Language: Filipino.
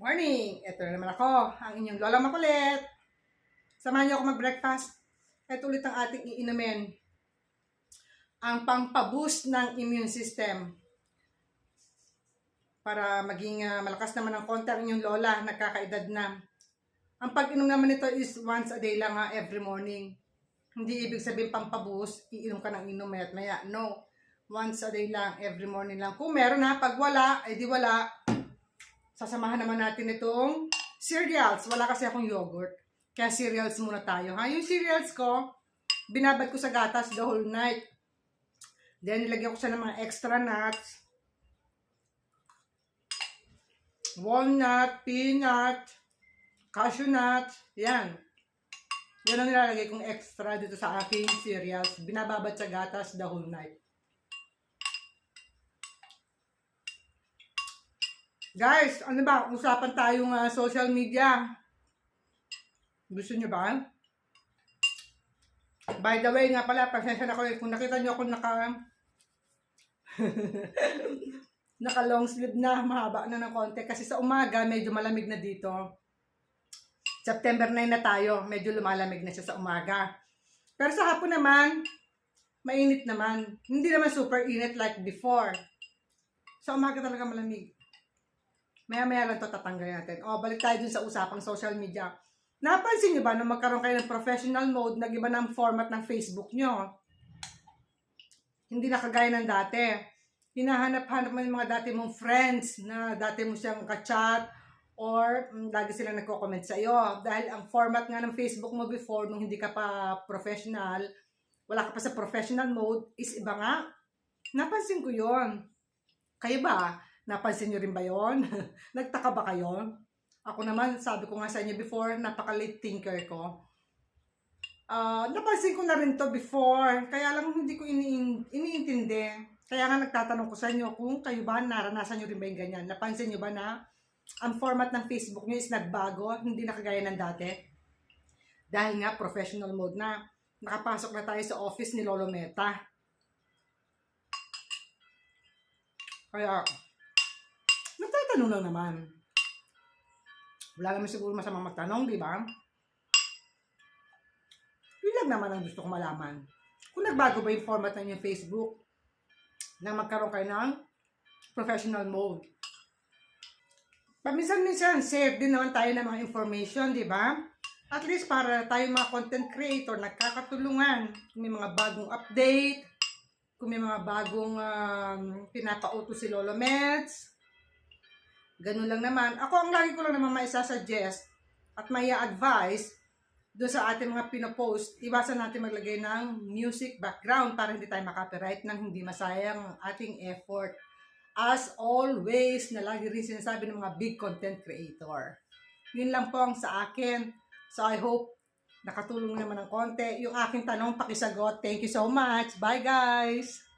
Morning! Ito na naman ako, ang inyong Lola Makulit. Samahan niyo ako mag-breakfast. Ito ulit ang ating iinumin. Ang pangpaboost ng immune system. Para maging ah, malakas naman ang konti ang inyong lola, nagkakaedad na. Ang pag-inom naman nito is once a day lang ha, every morning. Hindi ibig sabihin pampaboost, iinom ka ng inom at maya. No. Once a day lang, every morning lang. Kung meron ha, pag wala, ay di wala, sasamahan naman natin itong cereals. Wala kasi akong yogurt. Kaya cereals muna tayo. Ha? Yung cereals ko, binabad ko sa gatas the whole night. Then, nilagyan ko siya ng mga extra nuts. Walnut, peanut, cashew nut. Yan. Yan ang nilalagay kong extra dito sa aking cereals. Binababad sa gatas the whole night. Guys, ano ba? Usapan tayong ah, social media. Gusto nyo ba? By the way nga pala, pasensya na ko eh. Kung nakita nyo ako naka... naka long sleeve na, mahaba na ng konti. Kasi sa umaga, medyo malamig na dito. September 9 na tayo, medyo lumalamig na siya sa umaga. Pero sa hapon naman, mainit naman. Hindi naman super init like before. Sa umaga talaga malamig. Maya-maya lang ito tatanggalin natin. O, balik tayo dun sa usapang social media. Napansin niyo ba na magkaroon kayo ng professional mode, nag-iba na ang format ng Facebook nyo? Hindi na kagaya ng dati. Hinahanap-hanap mo yung mga dati mong friends na dati mo siyang ka-chat or mm, lagi silang nagko-comment sa iyo. Dahil ang format nga ng Facebook mo before, nung hindi ka pa professional, wala ka pa sa professional mode, is iba nga. Napansin ko yon. Kayo ba? Napansin nyo rin ba yon? Nagtaka ba kayo? Ako naman, sabi ko nga sa inyo before, napaka-late thinker ko. Ah, napansin ko na rin to before, kaya lang hindi ko ini iniintindi. Kaya nga nagtatanong ko sa inyo kung kayo ba, naranasan nyo rin ba yung ganyan? Napansin nyo ba na ang format ng Facebook nyo is nagbago, hindi na kagaya ng dati? Dahil nga, professional mode na. Nakapasok na tayo sa office ni Lolo Meta. Kaya, nagtatanong lang naman. Wala naman siguro masama magtanong, di ba? Yun lang naman ang gusto kong malaman. Kung nagbago ba yung format ng inyong Facebook, na magkaroon kayo ng professional mode. Paminsan-minsan, save din naman tayo ng mga information, di ba? At least para tayo mga content creator, nagkakatulungan. Kung may mga bagong update, kung may mga bagong um, pinapauto si Lolo Mets, ganun lang naman. Ako ang lagi ko lang naman maisasuggest at may advice doon sa ating mga pinopost, iwasan natin maglagay ng music background para hindi tayo makapiright nang hindi masayang ang ating effort. As always, na lagi rin sinasabi ng mga big content creator. Yun lang po ang sa akin. So I hope nakatulong naman ng konti. Yung aking tanong, pakisagot. Thank you so much. Bye guys!